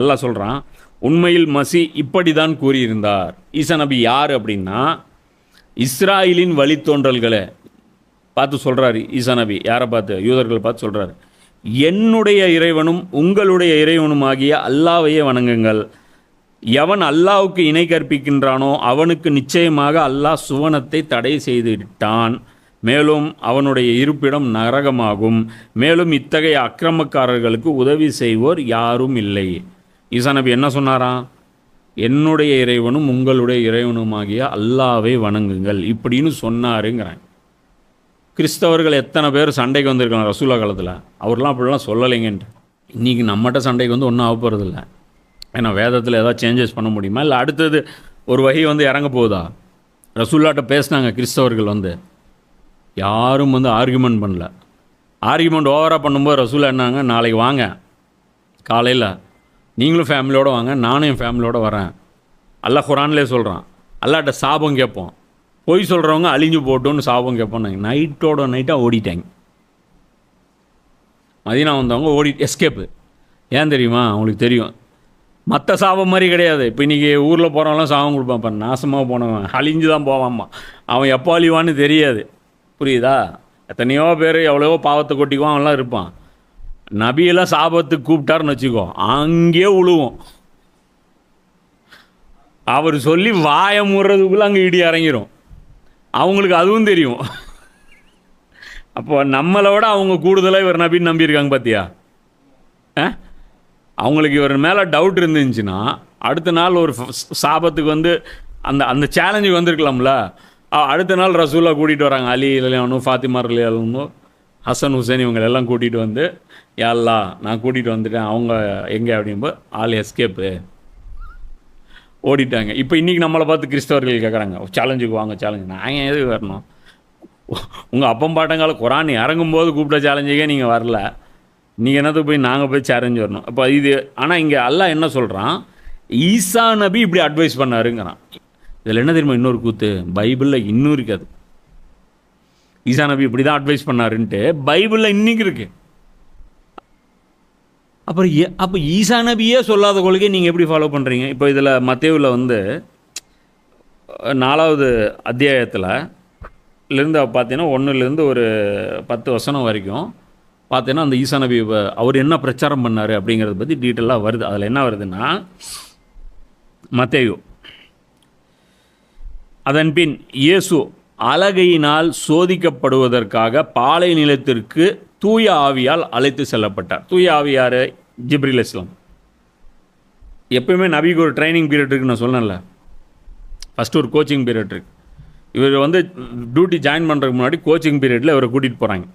நல்லா சொல்கிறான் உண்மையில் மசி இப்படி தான் கூறியிருந்தார். ஈசா நபி யார் அப்படின்னா இஸ்ராயிலின் வழித்தோன்றல்களை. பார்த்து சொல்கிறாரு ஈசா நபி. யாரை பார்த்து? யூதர்களை பார்த்து சொல்கிறாரு என்னுடைய இறைவனும் உங்களுடைய இறைவனும் ஆகிய அல்லாவையே வணங்குங்கள். எவன் அல்லாவுக்கு இணை கற்பிக்கின்றானோ அவனுக்கு நிச்சயமாக அல்லாஹ் சுவனத்தை தடை செய்து விட்டான் மேலும் அவனுடைய இருப்பிடம் நரகமாகும். மேலும் இத்தகைய அக்கிரமக்காரர்களுக்கு உதவி செய்வோர் யாரும் இல்லை. ஈசா நபி என்ன சொன்னாராம்? என்னுடைய இறைவனும் உங்களுடைய இறைவனுமாகிய அல்லாவை வணங்குங்கள் இப்படின்னு சொன்னாருங்கிறாங்க. கிறிஸ்தவர்கள் எத்தனை பேர் சண்டைக்கு வந்திருக்காங்க ரசூலா காலத்தில்? அவர்லாம் அப்படிலாம் சொல்லலைங்கன்ட்டு. இன்றைக்கி நம்மகிட்ட சண்டைக்கு வந்து ஒன்றும் ஆக போகிறதில்ல ஏன்னா வேதத்தில் ஏதாவது சேஞ்சஸ் பண்ண முடியுமா? இல்லை அடுத்தது ஒரு வகை வந்து இறங்க போகுதா? ரசூல்லாட்ட பேசினாங்க கிறிஸ்தவர்கள் வந்து. யாரும் வந்து ஆர்குமெண்ட் பண்ணல. ஆர்குமெண்ட் ஓவராக பண்ணும்போது ரசூலா என்னாங்க? நாளைக்கு வாங்க. காலையில் நீங்களும் ஃபேமிலியோடு வாங்க நானும் என் ஃபேமிலியோடு வரேன். அல்லா குரான்லே சொல்கிறான் அல்லாட்ட சாபம் கேட்போம். பொய் சொல்கிறவங்க அழிஞ்சு போட்டோன்னு சாபம் கேட்போம் நைட்டோட நைட்டாக ஓடிட்டாங்க. மதினா வந்தவங்க ஓடி எஸ்கேப்பு ஏன் தெரியுமா? அவங்களுக்கு தெரியும். மற்ற சாபம் மாதிரி கிடையாது. இப்போ இன்றைக்கி ஊரில் போகிறவங்களாம் சாபம் கொடுப்பான். இப்போ நாசமாக போனவன். அழிஞ்சு தான் போவாம்மா அவன் எப்போ அழிவான்னு தெரியாது. புரியுதா? எத்தனையோ பேர் எவ்வளவோ பாவத்தை கொட்டிக்குவான் அவன்லாம் இருப்பான். நபியெல்லாம் சாபத்துக்கு கூப்பிட்டாருன்னு வச்சுக்கோ அங்கேயே உழுவோம் அவர் சொல்லி வாயை முடுறதுக்குள்ளே அங்கே இடி இறங்கிரும். அவங்களுக்கு அதுவும் தெரியும். அப்போ நம்மளை விட அவங்க கூடுதலாக இவர் நபின்னு நம்பியிருக்காங்க பார்த்தியா ஆ? அவங்களுக்கு இவர் மேலே டவுட் இருந்துச்சுன்னா அடுத்த நாள் ஒரு சாபத்துக்கு வந்து அந்த அந்த சேலஞ்சுக்கு வந்திருக்கலாம்ல. அடுத்த நாள் ரசூலாக கூட்டிகிட்டு வராங்க. அலி இல்லையானும் ஃபாத்திமார் இல்லையானும் ஹசன் ஹுசேன் இவங்க எல்லாம் கூட்டிகிட்டு வந்து யாழ்லா நான் கூட்டிகிட்டு வந்துட்டேன். அவங்க எங்கே? அப்படிம்போ ஆள் எஸ்கேப்பு. ஓடிட்டாங்க. இப்போ இன்றைக்கி நம்மளை பார்த்து கிறிஸ்தவர்கள் கேட்குறாங்க சேலஞ்சுக்கு வாங்க சேலஞ்சு நாங்கள் எது எதுக்கு வரணும்? உங்கள் அப்பம் பாட்டங்கால குரான் இறங்கும்போது கூப்பிட்ட சேலஞ்சுக்கே நீங்கள் வரல. நீங்கள் என்னத்துக்கு போய் நாங்கள் போய் சேலஞ்சு வரணும். அப்போ இது ஆனால் இங்கே அல்லாஹ் என்ன சொல்கிறான் ஈசா நபி இப்படி அட்வைஸ் பண்ணாருங்கிறான். இதில் என்ன தெரியுமா? இன்னொரு கூத்து. பைபிளில் இன்னும் இருக்காது ஈசா நபி இப்படி தான் அட்வைஸ் பண்ணாருன்ட்டு பைபிளில் இன்னைக்கு இருக்கு. அப்புறம் ஏ அப்போ ஈசா நபியே சொல்லாத கொள்கை நீங்கள் எப்படி ஃபாலோ பண்ணுறீங்க இப்போ இதில் மத்தேவில் வந்து நாலாவது அத்தியாயத்தில் இருந்து பார்த்தீங்கன்னா ஒன்றுலேருந்து ஒரு பத்து வசனம் வரைக்கும் பார்த்தீங்கன்னா அந்த ஈசா நபி அவர் என்ன பிரச்சாரம் பண்ணார் அப்படிங்கிறத பற்றி டீட்டெயிலாக வருது. அதில் என்ன வருதுன்னா மத்தேயு. அதன்பின் இயேசு அலகையினால் சோதிக்கப்படுவதற்காக பாலை நிலத்திற்கு தூய ஆவியால் அழைத்து செல்லப்பட்டார். தூய ஆவியார் ஜிப்ரில் இஸ்லாம் எப்பயுமே நபிக்கு ஒரு ட்ரைனிங் பீரியட் இருக்குன்னு நான் சொன்னேன்ல. ஃபஸ்ட்டு ஒரு கோச்சிங் பீரியட் இருக்கு. இவர் வந்து டியூட்டி ஜாயின் பண்ணுறதுக்கு முன்னாடி கோச்சிங் பீரியடில் இவரை கூட்டிகிட்டு போகிறாங்க